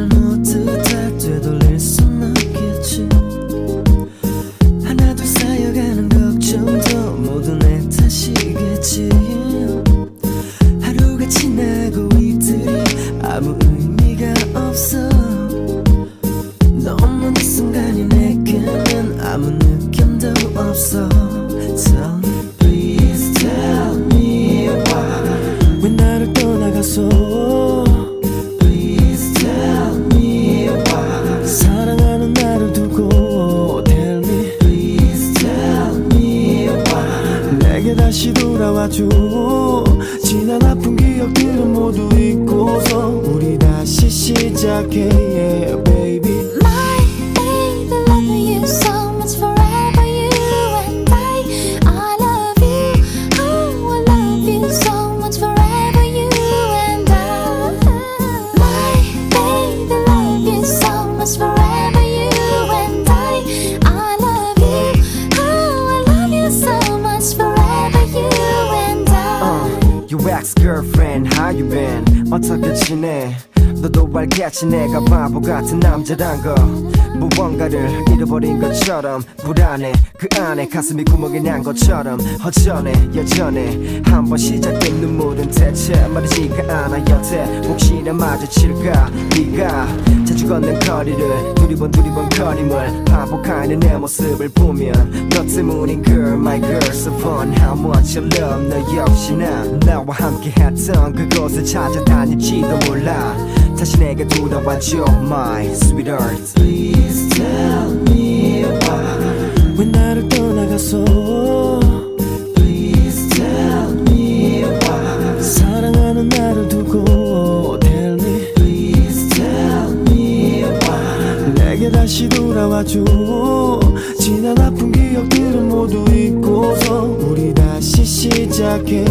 don't know what to 아와줘 지난 아픈 기억들은 모두 잊고서 우리 다시 시작해 yeah, Your ex-girlfriend, how you been? 어떻게 지내? 너도 알겠지 내가 바보 같은 남자란 거 무언가를 잃어버린 것처럼 불안해. 그 안에 가슴이 구멍이 난 것처럼 허전해. 여전해. 한 번 시작된 눈물은 대체 마르지가 않아. 여태 혹시나 마주칠까? 네가 자주 걷는 거리를 두리번 두리번 거림을 반복하는 내 모습을 보면 너 때문인 girl my girl so fun. How much I love 너 역시나 나와 함께 했던 그곳을 찾아다닐지도 몰라. 다시 내게 돌아와줘 my sweetheart. Please tell me 돌아와줘 지난 아픈 기억들은 모두 잊고서 우리 다시 시작해